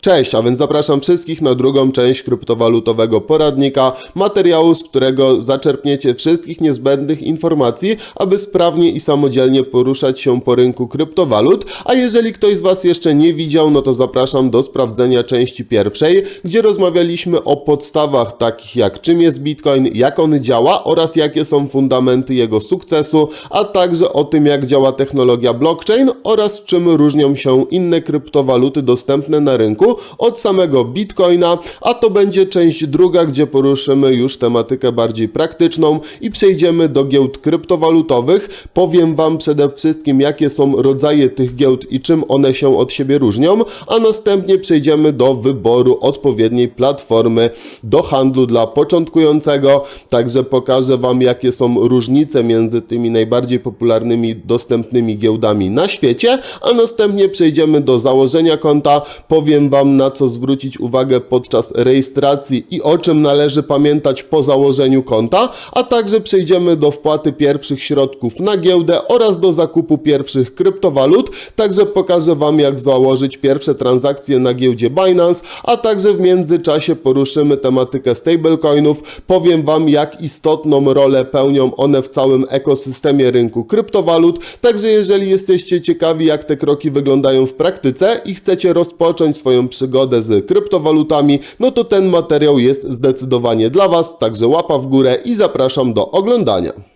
Cześć, a więc zapraszam wszystkich na drugą część kryptowalutowego poradnika, materiału, z którego zaczerpniecie wszystkich niezbędnych informacji, aby sprawnie i samodzielnie poruszać się po rynku kryptowalut, a jeżeli ktoś z Was jeszcze nie widział, no to zapraszam do sprawdzenia części pierwszej, gdzie rozmawialiśmy o podstawach takich jak czym jest Bitcoin, jak on działa oraz jakie są fundamenty jego sukcesu, a także o tym jak działa technologia blockchain oraz czym różnią się inne kryptowaluty dostępne na rynku od samego Bitcoina, a to będzie część druga, gdzie poruszymy już tematykę bardziej praktyczną i przejdziemy do giełd kryptowalutowych. Powiem Wam przede wszystkim, jakie są rodzaje tych giełd i czym one się od siebie różnią, a następnie przejdziemy do wyboru odpowiedniej platformy do handlu dla początkującego. Także pokażę Wam, jakie są różnice między tymi najbardziej popularnymi dostępnymi giełdami na świecie, a następnie przejdziemy do założenia konta. Powiem Wam, na co zwrócić uwagę podczas rejestracji i o czym należy pamiętać po założeniu konta, a także przejdziemy do wpłaty pierwszych środków na giełdę oraz do zakupu pierwszych kryptowalut. Także pokażę Wam, jak założyć pierwsze transakcje na giełdzie Binance, a także w międzyczasie poruszymy tematykę stablecoinów. Powiem Wam, jak istotną rolę pełnią one w całym ekosystemie rynku kryptowalut. Także jeżeli jesteście ciekawi, jak te kroki wyglądają w praktyce i chcecie rozpocząć swoją przygodę z kryptowalutami, no to ten materiał jest zdecydowanie dla Was, także łapa w górę i zapraszam do oglądania.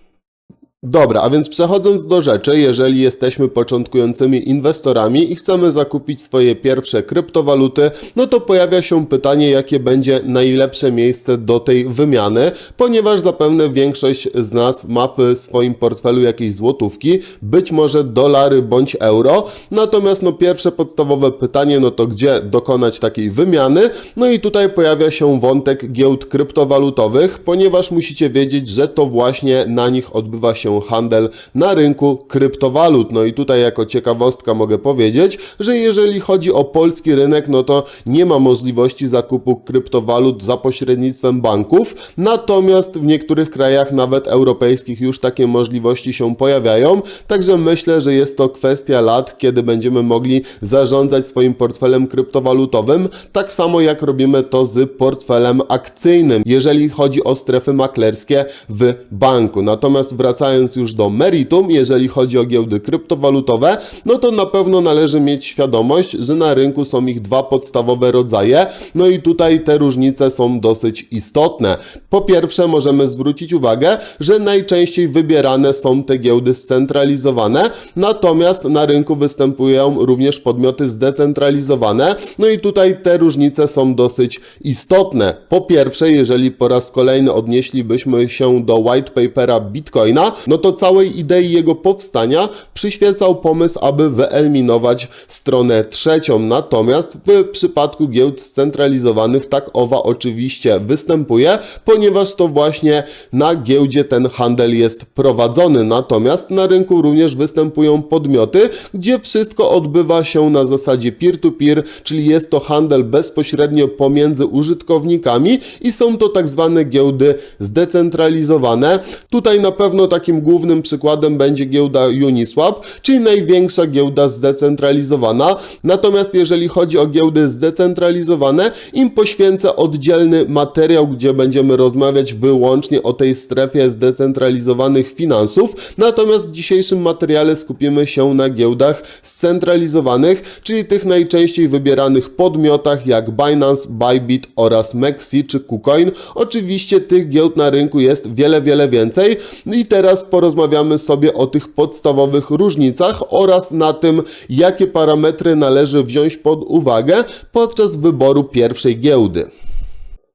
Dobra, a więc przechodząc do rzeczy, jeżeli jesteśmy początkującymi inwestorami i chcemy zakupić swoje pierwsze kryptowaluty, no to pojawia się pytanie, jakie będzie najlepsze miejsce do tej wymiany, ponieważ zapewne większość z nas ma w swoim portfelu jakieś złotówki, być może dolary bądź euro. Natomiast no pierwsze podstawowe pytanie, no to gdzie dokonać takiej wymiany? No i tutaj pojawia się wątek giełd kryptowalutowych, ponieważ musicie wiedzieć, że to właśnie na nich odbywa się handel na rynku kryptowalut. No i tutaj jako ciekawostka mogę powiedzieć, że jeżeli chodzi o polski rynek, no to nie ma możliwości zakupu kryptowalut za pośrednictwem banków, natomiast w niektórych krajach, nawet europejskich, już takie możliwości się pojawiają, także myślę, że jest to kwestia lat, kiedy będziemy mogli zarządzać swoim portfelem kryptowalutowym, tak samo jak robimy to z portfelem akcyjnym, jeżeli chodzi o strefy maklerskie w banku. Natomiast wracając już do meritum, jeżeli chodzi o giełdy kryptowalutowe, no to na pewno należy mieć świadomość, że na rynku są ich dwa podstawowe rodzaje, no i tutaj te różnice są dosyć istotne. Po pierwsze, możemy zwrócić uwagę, że najczęściej wybierane są te giełdy scentralizowane, natomiast na rynku występują również podmioty zdecentralizowane, no i tutaj te różnice są dosyć istotne. Po pierwsze, jeżeli po raz kolejny odnieślibyśmy się do white papera Bitcoina, no to całej idei jego powstania przyświecał pomysł, aby wyeliminować stronę trzecią. Natomiast w przypadku giełd scentralizowanych tak owa oczywiście występuje, ponieważ to właśnie na giełdzie ten handel jest prowadzony. Natomiast na rynku również występują podmioty, gdzie wszystko odbywa się na zasadzie peer-to-peer, czyli jest to handel bezpośrednio pomiędzy użytkownikami i są to tak zwane giełdy zdecentralizowane. Tutaj na pewno takim głównym przykładem będzie giełda Uniswap, czyli największa giełda zdecentralizowana. Natomiast jeżeli chodzi o giełdy zdecentralizowane, im poświęcę oddzielny materiał, gdzie będziemy rozmawiać wyłącznie o tej strefie zdecentralizowanych finansów. Natomiast w dzisiejszym materiale skupimy się na giełdach scentralizowanych, czyli tych najczęściej wybieranych podmiotach jak Binance, Bybit oraz Mexi czy KuCoin. Oczywiście tych giełd na rynku jest wiele, wiele więcej i teraz porozmawiamy sobie o tych podstawowych różnicach oraz na tym, jakie parametry należy wziąć pod uwagę podczas wyboru pierwszej giełdy.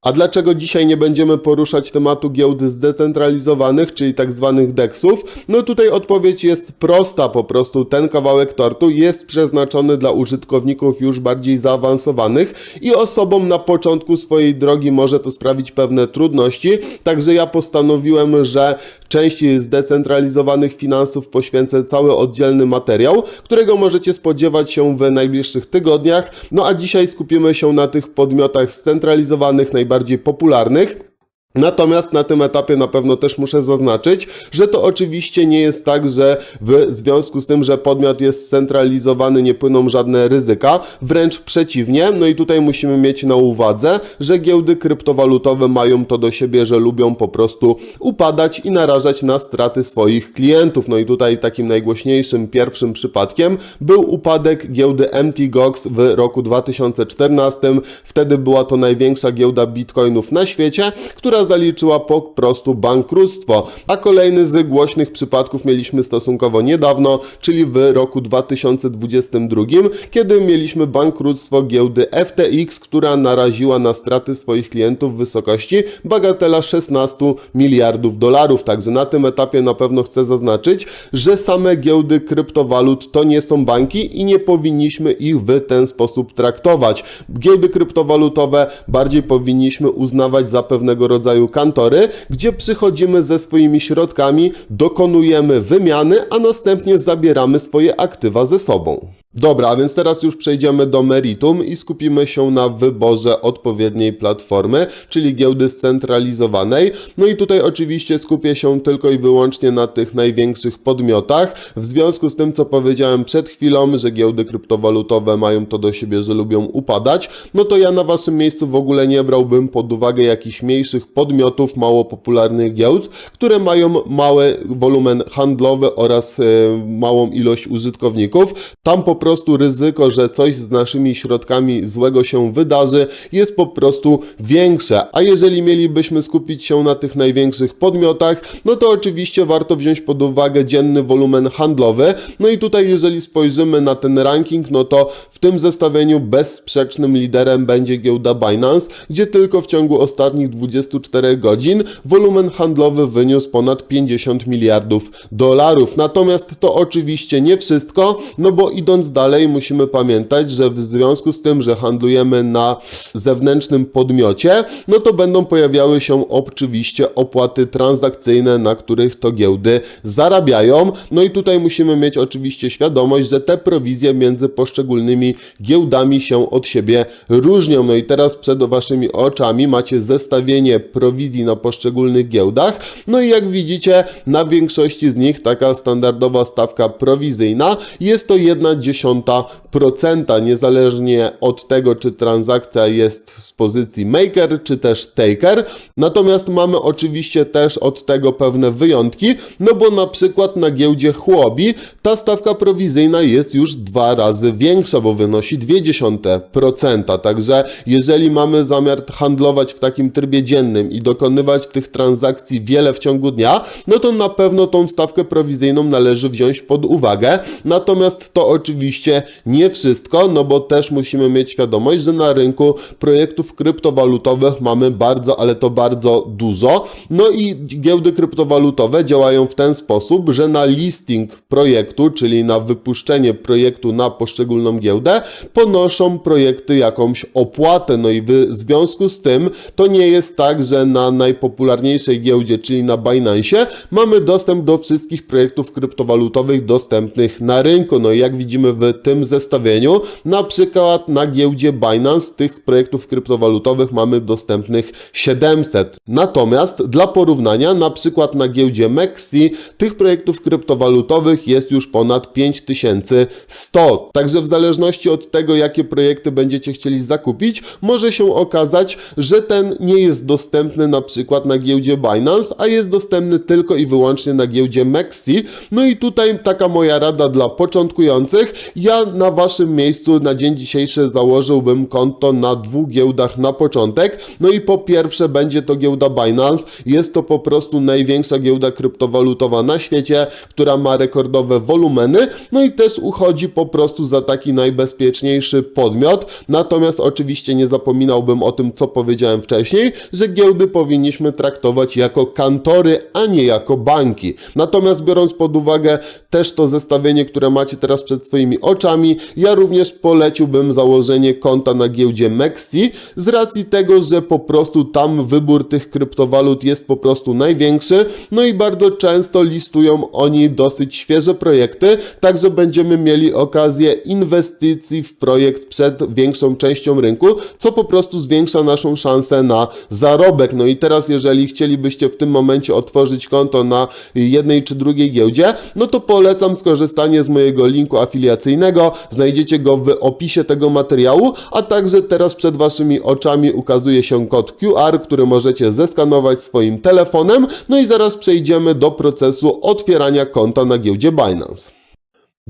A dlaczego dzisiaj nie będziemy poruszać tematu giełd zdecentralizowanych, czyli tak zwanych DEXów? No tutaj odpowiedź jest prosta, po prostu ten kawałek tortu jest przeznaczony dla użytkowników już bardziej zaawansowanych i osobom na początku swojej drogi może to sprawić pewne trudności, także ja postanowiłem, że części zdecentralizowanych finansów poświęcę cały oddzielny materiał, którego możecie spodziewać się w najbliższych tygodniach. No a dzisiaj skupimy się na tych podmiotach scentralizowanych, najbardziej popularnych. Natomiast na tym etapie na pewno też muszę zaznaczyć, że to oczywiście nie jest tak, że w związku z tym, że podmiot jest scentralizowany, nie płyną żadne ryzyka. Wręcz przeciwnie. No i tutaj musimy mieć na uwadze, że giełdy kryptowalutowe mają to do siebie, że lubią po prostu upadać i narażać na straty swoich klientów. No i tutaj takim najgłośniejszym pierwszym przypadkiem był upadek giełdy MTGOX w roku 2014. Wtedy była to największa giełda bitcoinów na świecie, która zaliczyła po prostu bankructwo. A kolejny z głośnych przypadków mieliśmy stosunkowo niedawno, czyli w roku 2022, kiedy mieliśmy bankructwo giełdy FTX, która naraziła na straty swoich klientów w wysokości bagatela 16 miliardów dolarów. Także na tym etapie na pewno chcę zaznaczyć, że same giełdy kryptowalut to nie są banki i nie powinniśmy ich w ten sposób traktować. Giełdy kryptowalutowe bardziej powinniśmy uznawać za pewnego rodzaju kantory, gdzie przychodzimy ze swoimi środkami, dokonujemy wymiany, a następnie zabieramy swoje aktywa ze sobą. Dobra, a więc teraz już przejdziemy do meritum i skupimy się na wyborze odpowiedniej platformy, czyli giełdy scentralizowanej. No i tutaj oczywiście skupię się tylko i wyłącznie na tych największych podmiotach. W związku z tym, co powiedziałem przed chwilą, że giełdy kryptowalutowe mają to do siebie, że lubią upadać, no to ja na waszym miejscu w ogóle nie brałbym pod uwagę jakichś mniejszych podmiotów, mało popularnych giełd, które mają mały wolumen handlowy oraz e, małą ilość użytkowników. Tam po prostu ryzyko, że coś z naszymi środkami złego się wydarzy, jest po prostu większe. A jeżeli mielibyśmy skupić się na tych największych podmiotach, no to oczywiście warto wziąć pod uwagę dzienny wolumen handlowy. No i tutaj, jeżeli spojrzymy na ten ranking, no to w tym zestawieniu bezsprzecznym liderem będzie giełda Binance, gdzie tylko w ciągu ostatnich 24 godzin wolumen handlowy wyniósł ponad 50 miliardów dolarów. Natomiast to oczywiście nie wszystko, no bo idąc Dalej, musimy pamiętać, że w związku z tym, że handlujemy na zewnętrznym podmiocie, no to będą pojawiały się oczywiście opłaty transakcyjne, na których to giełdy zarabiają. No i tutaj musimy mieć oczywiście świadomość, że te prowizje między poszczególnymi giełdami się od siebie różnią. No i teraz przed Waszymi oczami macie zestawienie prowizji na poszczególnych giełdach. No i jak widzicie, na większości z nich taka standardowa stawka prowizyjna jest to 1,10 0,2%, niezależnie od tego, czy transakcja jest z pozycji maker, czy też taker. Natomiast mamy oczywiście też od tego pewne wyjątki, no bo na przykład na giełdzie Chłobi ta stawka prowizyjna jest już dwa razy większa, bo wynosi 0,2%. Także jeżeli mamy zamiar handlować w takim trybie dziennym i dokonywać tych transakcji wiele w ciągu dnia, no to na pewno tą stawkę prowizyjną należy wziąć pod uwagę. Natomiast to oczywiście nie wszystko, no bo też musimy mieć świadomość, że na rynku projektów kryptowalutowych mamy bardzo, ale to bardzo dużo. No i giełdy kryptowalutowe działają w ten sposób, że na listing projektu, czyli na wypuszczenie projektu na poszczególną giełdę, ponoszą projekty jakąś opłatę. No i w związku z tym to nie jest tak, że na najpopularniejszej giełdzie, czyli na Binance, mamy dostęp do wszystkich projektów kryptowalutowych dostępnych na rynku. No i jak widzimy w tym zestawieniu, na przykład na giełdzie Binance tych projektów kryptowalutowych mamy dostępnych 700. Natomiast dla porównania, na przykład na giełdzie Mexi tych projektów kryptowalutowych jest już ponad 5100. Także w zależności od tego, jakie projekty będziecie chcieli zakupić, może się okazać, że ten nie jest dostępny na przykład na giełdzie Binance, a jest dostępny tylko i wyłącznie na giełdzie Mexi. No i tutaj taka moja rada dla początkujących. Ja na waszym miejscu na dzień dzisiejszy założyłbym konto na dwóch giełdach na początek. No i po pierwsze będzie to giełda Binance. Jest to po prostu największa giełda kryptowalutowa na świecie, która ma rekordowe wolumeny. No i też uchodzi po prostu za taki najbezpieczniejszy podmiot. Natomiast oczywiście nie zapominałbym o tym, co powiedziałem wcześniej, że giełdy powinniśmy traktować jako kantory, a nie jako banki. Natomiast biorąc pod uwagę też to zestawienie, które macie teraz przed swoimi oczami. Ja również poleciłbym założenie konta na giełdzie Mexi z racji tego, że po prostu tam wybór tych kryptowalut jest po prostu największy, no i bardzo często listują oni dosyć świeże projekty, także będziemy mieli okazję inwestycji w projekt przed większą częścią rynku, co po prostu zwiększa naszą szansę na zarobek. No i teraz, jeżeli chcielibyście w tym momencie otworzyć konto na jednej czy drugiej giełdzie, no to polecam skorzystanie z mojego linku afiliacyjnego. Znajdziecie go w opisie tego materiału, a także teraz przed waszymi oczami ukazuje się kod QR, który możecie zeskanować swoim telefonem. No i zaraz przejdziemy do procesu otwierania konta na giełdzie Binance.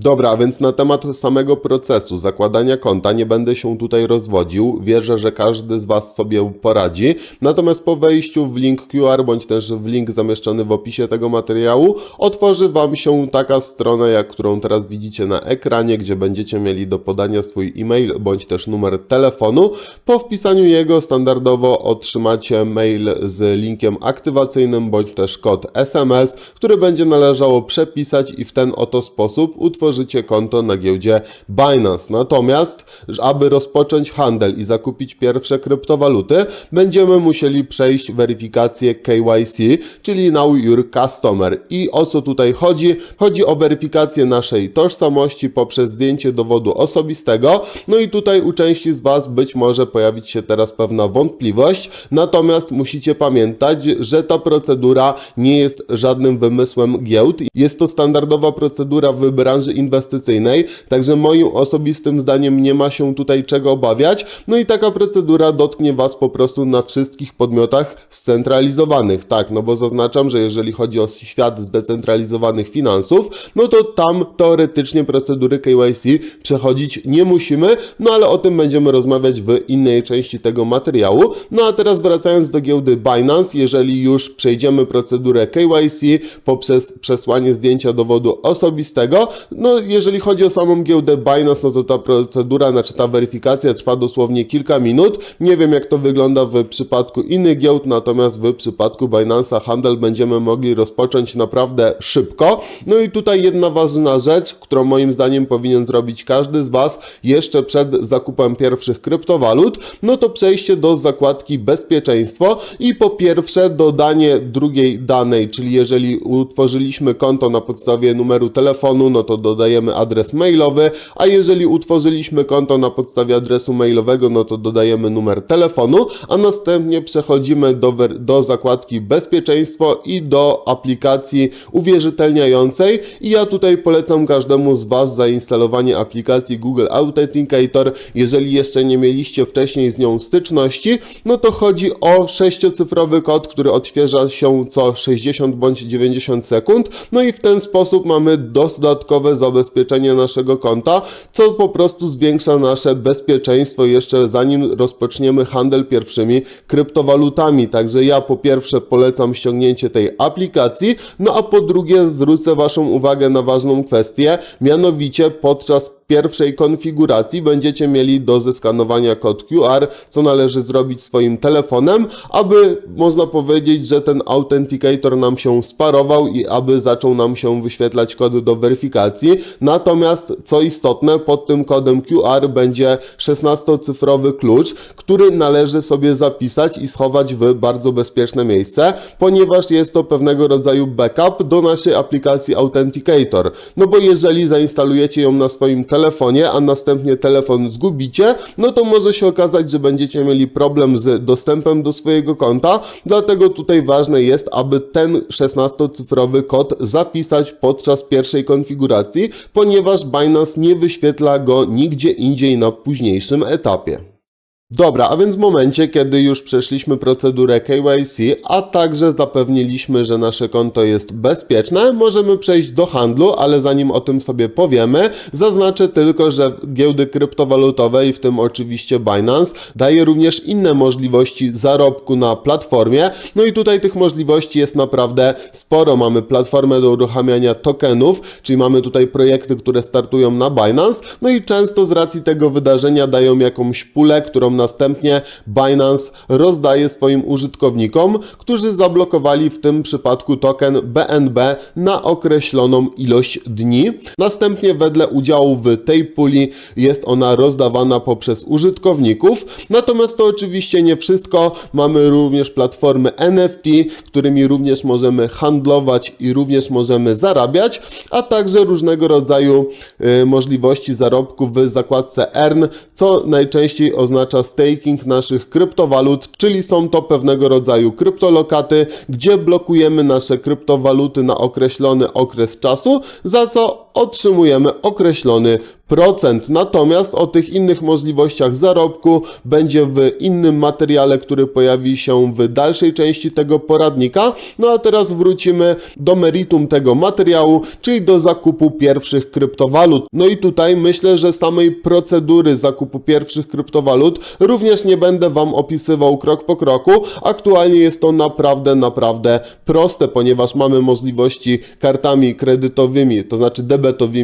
Dobra, więc na temat samego procesu zakładania konta nie będę się tutaj rozwodził. Wierzę, że każdy z Was sobie poradzi. Natomiast po wejściu w link QR bądź też w link zamieszczony w opisie tego materiału otworzy Wam się taka strona, jak którą teraz widzicie na ekranie, gdzie będziecie mieli do podania swój e-mail bądź też numer telefonu. Po wpisaniu jego standardowo otrzymacie mail z linkiem aktywacyjnym bądź też kod SMS, który będzie należało przepisać i w ten oto sposób utworzycie konto na giełdzie Binance. Natomiast, aby rozpocząć handel i zakupić pierwsze kryptowaluty, będziemy musieli przejść weryfikację KYC, czyli Now Your Customer. I o co tutaj chodzi? Chodzi o weryfikację naszej tożsamości poprzez zdjęcie dowodu osobistego. No i tutaj u części z Was być może pojawić się teraz pewna wątpliwość, natomiast musicie pamiętać, że ta procedura nie jest żadnym wymysłem giełd. Jest to standardowa procedura w branży inwestycyjnej, także moim osobistym zdaniem nie ma się tutaj czego obawiać. No i taka procedura dotknie Was po prostu na wszystkich podmiotach scentralizowanych. Tak, no bo zaznaczam, że jeżeli chodzi o świat zdecentralizowanych finansów, no to tam teoretycznie procedury KYC przechodzić nie musimy, no ale o tym będziemy rozmawiać w innej części tego materiału. No a teraz wracając do giełdy Binance, jeżeli już przejdziemy procedurę KYC poprzez przesłanie zdjęcia dowodu osobistego, no jeżeli chodzi o samą giełdę Binance, no to ta procedura, znaczy ta weryfikacja trwa dosłownie kilka minut. Nie wiem jak to wygląda w przypadku innych giełd, natomiast w przypadku Binance'a handel będziemy mogli rozpocząć naprawdę szybko. No i tutaj jedna ważna rzecz, którą moim zdaniem powinien zrobić każdy z Was jeszcze przed zakupem pierwszych kryptowalut, no to przejście do zakładki bezpieczeństwo i po pierwsze dodanie drugiej danej, czyli jeżeli utworzyliśmy konto na podstawie numeru telefonu, no to dodajemy adres mailowy, a jeżeli utworzyliśmy konto na podstawie adresu mailowego, no to dodajemy numer telefonu, a następnie przechodzimy do, do zakładki bezpieczeństwo i do aplikacji uwierzytelniającej. I ja tutaj polecam każdemu z Was zainstalowanie aplikacji Google Authenticator, jeżeli jeszcze nie mieliście wcześniej z nią styczności, no to chodzi o sześciocyfrowy kod, który odświeża się co 60 bądź 90 sekund, no i w ten sposób mamy dodatkowe zabezpieczenie naszego konta, co po prostu zwiększa nasze bezpieczeństwo jeszcze zanim rozpoczniemy handel pierwszymi kryptowalutami. Także ja po pierwsze polecam ściągnięcie tej aplikacji, no a po drugie zwrócę Waszą uwagę na ważną kwestię, mianowicie podczas pierwszej konfiguracji będziecie mieli do zeskanowania kod QR, co należy zrobić swoim telefonem, aby można powiedzieć, że ten authenticator nam się sparował i aby zaczął nam się wyświetlać kod do weryfikacji. Natomiast co istotne, pod tym kodem QR będzie 16-cyfrowy klucz, który należy sobie zapisać i schować w bardzo bezpieczne miejsce, ponieważ jest to pewnego rodzaju backup do naszej aplikacji Authenticator. No bo jeżeli zainstalujecie ją na swoim telefonie, a następnie telefon zgubicie, no to może się okazać, że będziecie mieli problem z dostępem do swojego konta, dlatego tutaj ważne jest, aby ten 16-cyfrowy kod zapisać podczas pierwszej konfiguracji, ponieważ Binance nie wyświetla go nigdzie indziej na późniejszym etapie. Dobra, a więc w momencie, kiedy już przeszliśmy procedurę KYC, a także zapewniliśmy, że nasze konto jest bezpieczne, możemy przejść do handlu, ale zanim o tym sobie powiemy, zaznaczę tylko, że giełdy kryptowalutowe i w tym oczywiście Binance daje również inne możliwości zarobku na platformie. No i tutaj tych możliwości jest naprawdę sporo. Mamy platformę do uruchamiania tokenów, czyli mamy tutaj projekty, które startują na Binance, no i często z racji tego wydarzenia dają jakąś pulę, którą następnie Binance rozdaje swoim użytkownikom, którzy zablokowali w tym przypadku token BNB na określoną ilość dni. Następnie wedle udziału w tej puli jest ona rozdawana poprzez użytkowników. Natomiast to oczywiście nie wszystko. Mamy również platformy NFT, którymi również możemy handlować i również możemy zarabiać, a także różnego rodzaju y, możliwości zarobku w zakładce Earn, co najczęściej oznacza staking naszych kryptowalut, czyli są to pewnego rodzaju kryptolokaty, gdzie blokujemy nasze kryptowaluty na określony okres czasu, za co otrzymujemy określony procent. Natomiast o tych innych możliwościach zarobku będzie w innym materiale, który pojawi się w dalszej części tego poradnika. No a teraz wrócimy do meritum tego materiału, czyli do zakupu pierwszych kryptowalut. No i tutaj myślę, że samej procedury zakupu pierwszych kryptowalut również nie będę Wam opisywał krok po kroku. Aktualnie jest to naprawdę, naprawdę proste, ponieważ mamy możliwości kartami kredytowymi, to znaczy debetowymi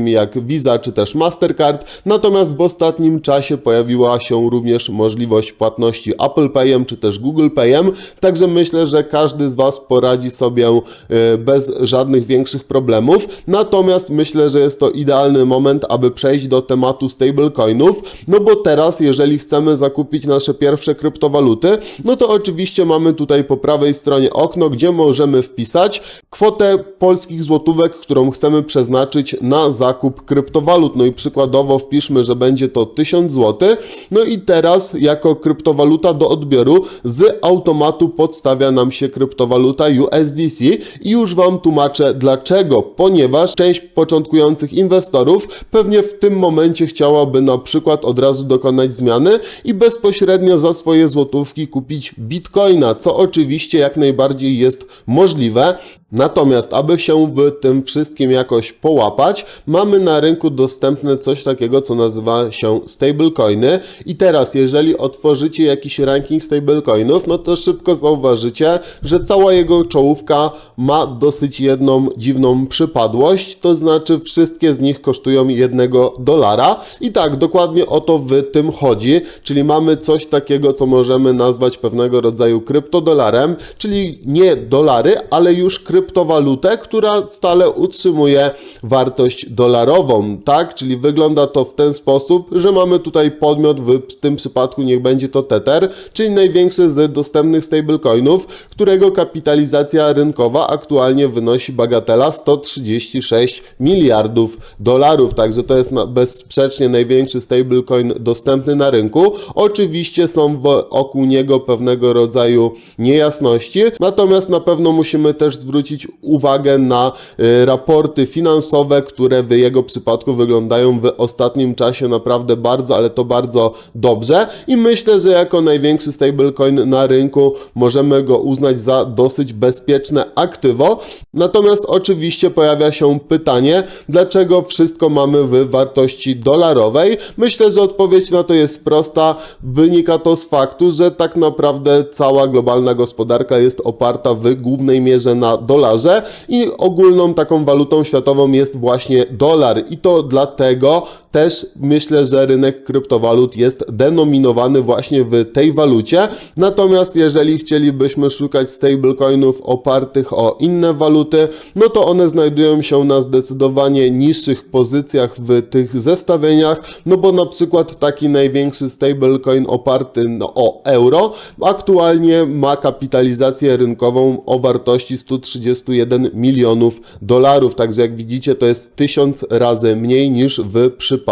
jak Visa czy też Mastercard, natomiast w ostatnim czasie pojawiła się również możliwość płatności Apple Payem czy też Google Payem, także myślę, że każdy z Was poradzi sobie e, bez żadnych większych problemów, natomiast myślę, że jest to idealny moment, aby przejść do tematu stablecoinów, no bo teraz, jeżeli chcemy zakupić nasze pierwsze kryptowaluty, no to oczywiście mamy tutaj po prawej stronie okno, gdzie możemy wpisać kwotę polskich złotówek, którą chcemy przeznaczyć na zakup kryptowalut, no i przykładowo wpiszmy, że będzie to 1000 zł. No i teraz jako kryptowaluta do odbioru z automatu podstawia nam się kryptowaluta USDC i już Wam tłumaczę dlaczego. Ponieważ część początkujących inwestorów pewnie w tym momencie chciałaby na przykład od razu dokonać zmiany i bezpośrednio za swoje złotówki kupić bitcoina, co oczywiście jak najbardziej jest możliwe. Natomiast, aby się w tym wszystkim jakoś połapać, mamy na rynku dostępne coś takiego, co nazywa się stablecoiny. I teraz, jeżeli otworzycie jakiś ranking stablecoinów, no to szybko zauważycie, że cała jego czołówka ma dosyć jedną dziwną przypadłość, to znaczy wszystkie z nich kosztują jednego dolara. I tak, dokładnie o to w tym chodzi, czyli mamy coś takiego, co możemy nazwać pewnego rodzaju kryptodolarem, czyli nie dolary, ale już kryptowalutę, która stale utrzymuje wartość dolarową, tak? Czyli wygląda to w ten sposób, że mamy tutaj podmiot, w tym przypadku niech będzie to Tether, czyli największy z dostępnych stablecoinów, którego kapitalizacja rynkowa aktualnie wynosi bagatela 136 miliardów dolarów, także to jest bezsprzecznie największy stablecoin dostępny na rynku. Oczywiście są wokół niego pewnego rodzaju niejasności, natomiast na pewno musimy też zwrócić uwagę na y, raporty finansowe, które w jego przypadku wyglądają w ostatnim czasie naprawdę bardzo, ale to bardzo dobrze i myślę, że jako największy stablecoin na rynku możemy go uznać za dosyć bezpieczne aktywo. Natomiast oczywiście pojawia się pytanie, dlaczego wszystko mamy w wartości dolarowej? Myślę, że odpowiedź na to jest prosta. Wynika to z faktu, że tak naprawdę cała globalna gospodarka jest oparta w głównej mierze na dolarze i ogólną taką walutą światową jest właśnie dolar. I to dlatego też myślę, że rynek kryptowalut jest denominowany właśnie w tej walucie. Natomiast jeżeli chcielibyśmy szukać stablecoinów opartych o inne waluty, no to one znajdują się na zdecydowanie niższych pozycjach w tych zestawieniach, no bo na przykład taki największy stablecoin oparty no, o euro aktualnie ma kapitalizację rynkową o wartości 131 milionów dolarów, także jak widzicie to jest tysiąc razy mniej niż w przypadku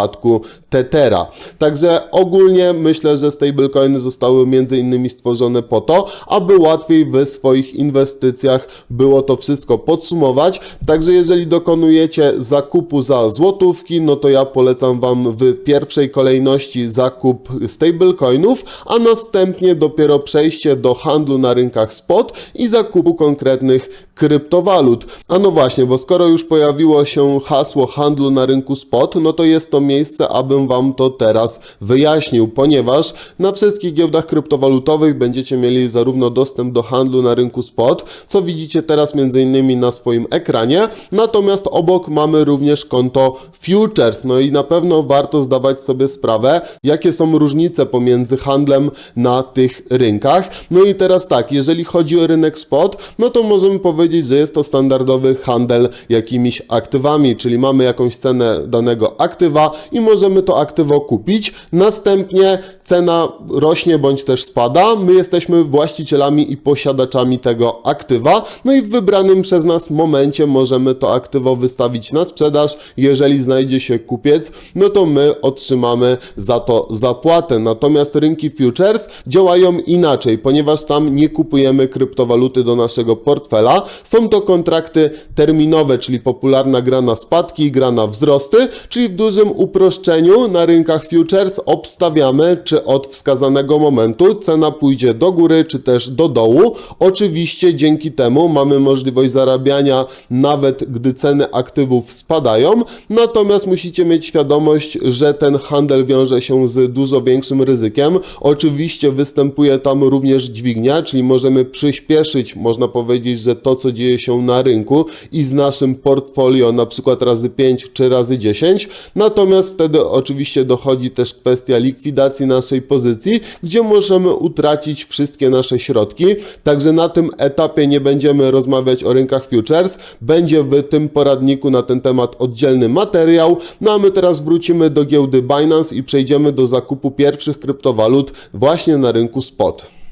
Tethera. Także ogólnie myślę, że stablecoiny zostały między innymi stworzone po to, aby łatwiej w swoich inwestycjach było to wszystko podsumować. Także jeżeli dokonujecie zakupu za złotówki, no to ja polecam Wam w pierwszej kolejności zakup stablecoinów, a następnie dopiero przejście do handlu na rynkach spot i zakupu konkretnych kryptowalut. A no właśnie, bo skoro już pojawiło się hasło handlu na rynku spot, no to jest to miejsce, abym Wam to teraz wyjaśnił, ponieważ na wszystkich giełdach kryptowalutowych będziecie mieli zarówno dostęp do handlu na rynku spot, co widzicie teraz innymi na swoim ekranie, natomiast obok mamy również konto futures, no i na pewno warto zdawać sobie sprawę, jakie są różnice pomiędzy handlem na tych rynkach. No i teraz tak, jeżeli chodzi o rynek spot, no to możemy powiedzieć, że jest to standardowy handel jakimiś aktywami, czyli mamy jakąś cenę danego aktywa i możemy to aktywo kupić. Następnie cena rośnie bądź też spada. My jesteśmy właścicielami i posiadaczami tego aktywa. No i w wybranym przez nas momencie możemy to aktywo wystawić na sprzedaż. Jeżeli znajdzie się kupiec, no to my otrzymamy za to zapłatę. Natomiast rynki futures działają inaczej, ponieważ tam nie kupujemy kryptowaluty do naszego portfela. Są to kontrakty terminowe, czyli popularna gra na spadki, gra na wzrosty, czyli w dużym uproszczeniu na rynkach futures obstawiamy, czy od wskazanego momentu cena pójdzie do góry, czy też do dołu. Oczywiście dzięki temu mamy możliwość zarabiania nawet gdy ceny aktywów spadają, natomiast musicie mieć świadomość, że ten handel wiąże się z dużo większym ryzykiem. Oczywiście występuje tam również dźwignia, czyli możemy przyspieszyć, można powiedzieć, że to co dzieje się na rynku i z naszym portfolio na przykład razy 5 czy razy 10, natomiast wtedy oczywiście dochodzi też kwestia likwidacji naszej pozycji, gdzie możemy utracić wszystkie nasze środki, także na tym etapie nie będziemy rozmawiać o rynkach futures, będzie w tym poradniku na ten temat oddzielny materiał, no a my teraz wrócimy do giełdy Binance i przejdziemy do zakupu pierwszych kryptowalut właśnie na rynku spot.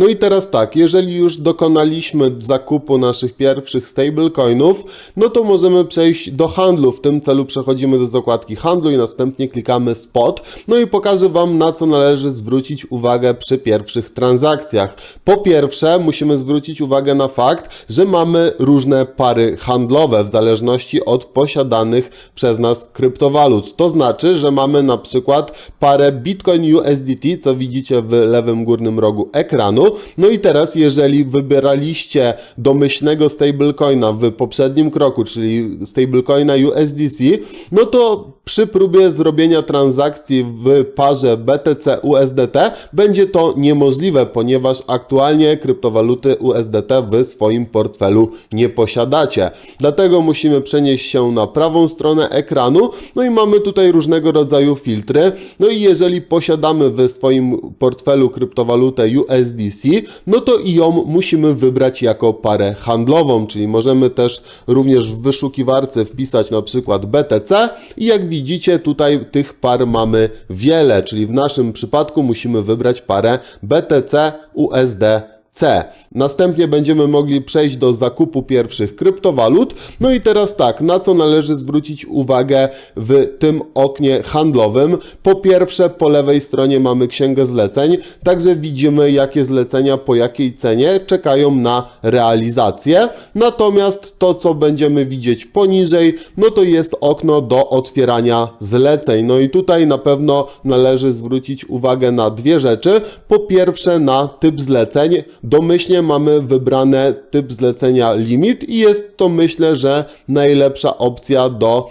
No i teraz tak, jeżeli już dokonaliśmy zakupu naszych pierwszych stablecoinów, no to możemy przejść do handlu. W tym celu przechodzimy do zakładki handlu i następnie klikamy spot. No i pokażę Wam na co należy zwrócić uwagę przy pierwszych transakcjach. Po pierwsze musimy zwrócić uwagę na fakt, że mamy różne pary handlowe w zależności od posiadanych przez nas kryptowalut. To znaczy, że mamy na przykład parę Bitcoin USDT, co widzicie w lewym górnym rogu ekranu, no i teraz, jeżeli wybieraliście domyślnego stablecoina w poprzednim kroku, czyli stablecoina USDC, no to przy próbie zrobienia transakcji w parze BTC-USDT będzie to niemożliwe, ponieważ aktualnie kryptowaluty USDT w swoim portfelu nie posiadacie. Dlatego musimy przenieść się na prawą stronę ekranu, no i mamy tutaj różnego rodzaju filtry. No i jeżeli posiadamy w swoim portfelu kryptowalutę USDC, no to i ją musimy wybrać jako parę handlową, czyli możemy też również w wyszukiwarce wpisać na przykład BTC i jak widzicie tutaj tych par mamy wiele, czyli w naszym przypadku musimy wybrać parę BTC USD C. Następnie będziemy mogli przejść do zakupu pierwszych kryptowalut. No i teraz tak, na co należy zwrócić uwagę w tym oknie handlowym? Po pierwsze, po lewej stronie mamy księgę zleceń, także widzimy, jakie zlecenia po jakiej cenie czekają na realizację. Natomiast to, co będziemy widzieć poniżej, no to jest okno do otwierania zleceń. No i tutaj na pewno należy zwrócić uwagę na dwie rzeczy. Po pierwsze, na typ zleceń Domyślnie mamy wybrane typ zlecenia limit i jest to myślę, że najlepsza opcja do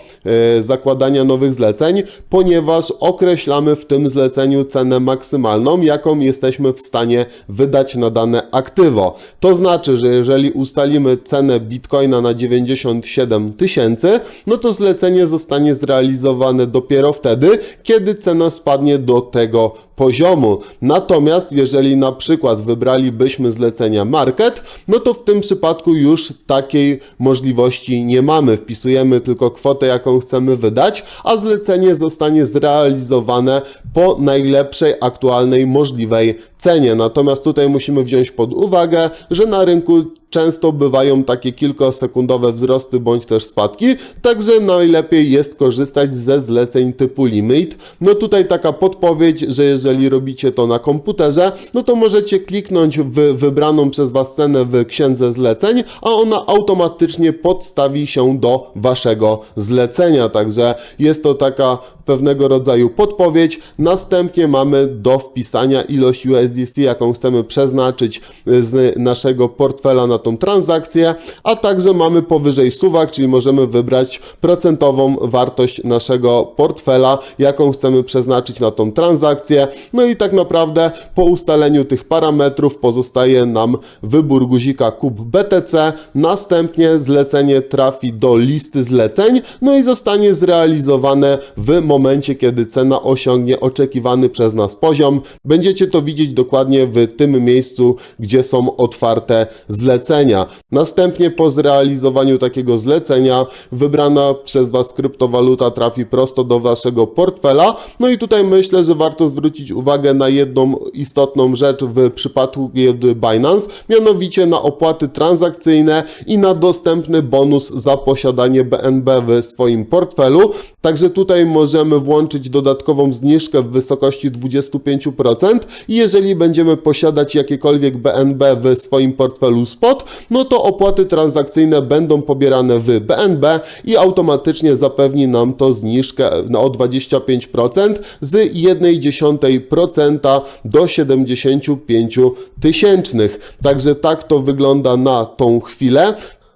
y, zakładania nowych zleceń, ponieważ określamy w tym zleceniu cenę maksymalną, jaką jesteśmy w stanie wydać na dane aktywo. To znaczy, że jeżeli ustalimy cenę bitcoina na 97 tysięcy, no to zlecenie zostanie zrealizowane dopiero wtedy, kiedy cena spadnie do tego poziomu. Natomiast jeżeli na przykład wybralibyśmy zlecenia market, no to w tym przypadku już takiej możliwości nie mamy. Wpisujemy tylko kwotę, jaką chcemy wydać, a zlecenie zostanie zrealizowane po najlepszej aktualnej możliwej cenie. Natomiast tutaj musimy wziąć pod uwagę, że na rynku często bywają takie kilkosekundowe wzrosty bądź też spadki, także najlepiej jest korzystać ze zleceń typu limit. No tutaj taka podpowiedź, że jeżeli robicie to na komputerze, no to możecie kliknąć w wybraną przez Was cenę w księdze zleceń, a ona automatycznie podstawi się do Waszego zlecenia. Także jest to taka pewnego rodzaju podpowiedź. Następnie mamy do wpisania ilość USDC, jaką chcemy przeznaczyć y, z naszego portfela na tą transakcję, a także mamy powyżej suwak, czyli możemy wybrać procentową wartość naszego portfela, jaką chcemy przeznaczyć na tą transakcję. No i tak naprawdę po ustaleniu tych parametrów pozostaje nam wybór guzika kup BTC, następnie zlecenie trafi do listy zleceń, no i zostanie zrealizowane w momencie, kiedy cena osiągnie oczekiwany przez nas poziom. Będziecie to widzieć dokładnie w tym miejscu, gdzie są otwarte zlecenia. Następnie po zrealizowaniu takiego zlecenia wybrana przez Was kryptowaluta trafi prosto do Waszego portfela. No i tutaj myślę, że warto zwrócić uwagę na jedną istotną rzecz w przypadku Binance, mianowicie na opłaty transakcyjne i na dostępny bonus za posiadanie BNB w swoim portfelu. Także tutaj możemy włączyć dodatkową zniżkę w wysokości 25% i jeżeli będziemy posiadać jakiekolwiek BNB w swoim portfelu spot, no to opłaty transakcyjne będą pobierane w BNB i automatycznie zapewni nam to zniżkę na o 25% z 1,1% do 75 tysięcznych. Także tak to wygląda na tą chwilę.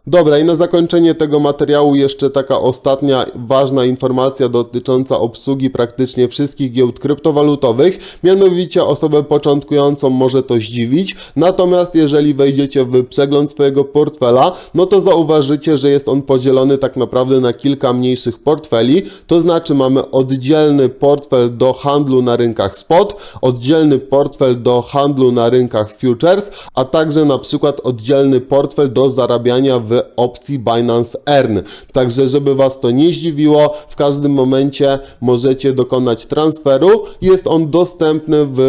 Dobra, i na zakończenie tego materiału jeszcze taka ostatnia ważna informacja dotycząca obsługi praktycznie wszystkich giełd kryptowalutowych. Mianowicie osobę początkującą może to zdziwić, natomiast jeżeli wejdziecie w przegląd swojego portfela, no to zauważycie, że jest on podzielony tak naprawdę na kilka mniejszych portfeli. To znaczy mamy oddzielny portfel do handlu na rynkach spot, oddzielny portfel do handlu na rynkach futures, a także na przykład oddzielny portfel do zarabiania w opcji Binance Earn. Także żeby Was to nie zdziwiło, w każdym momencie możecie dokonać transferu. Jest on dostępny w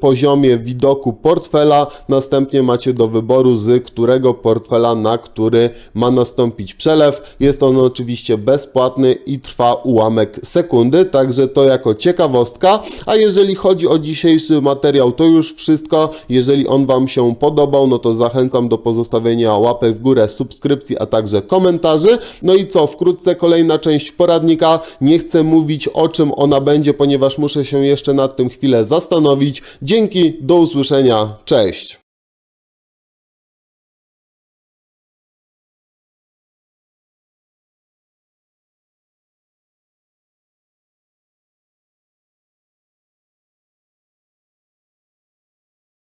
poziomie widoku portfela. Następnie macie do wyboru z którego portfela na który ma nastąpić przelew. Jest on oczywiście bezpłatny i trwa ułamek sekundy, także to jako ciekawostka. A jeżeli chodzi o dzisiejszy materiał, to już wszystko. Jeżeli on Wam się podobał, no to zachęcam do pozostawienia łapek w górę, subskrypcji, a także komentarzy. No i co, wkrótce kolejna część poradnika. Nie chcę mówić o czym ona będzie, ponieważ muszę się jeszcze nad tym chwilę zastanowić. Dzięki, do usłyszenia, cześć!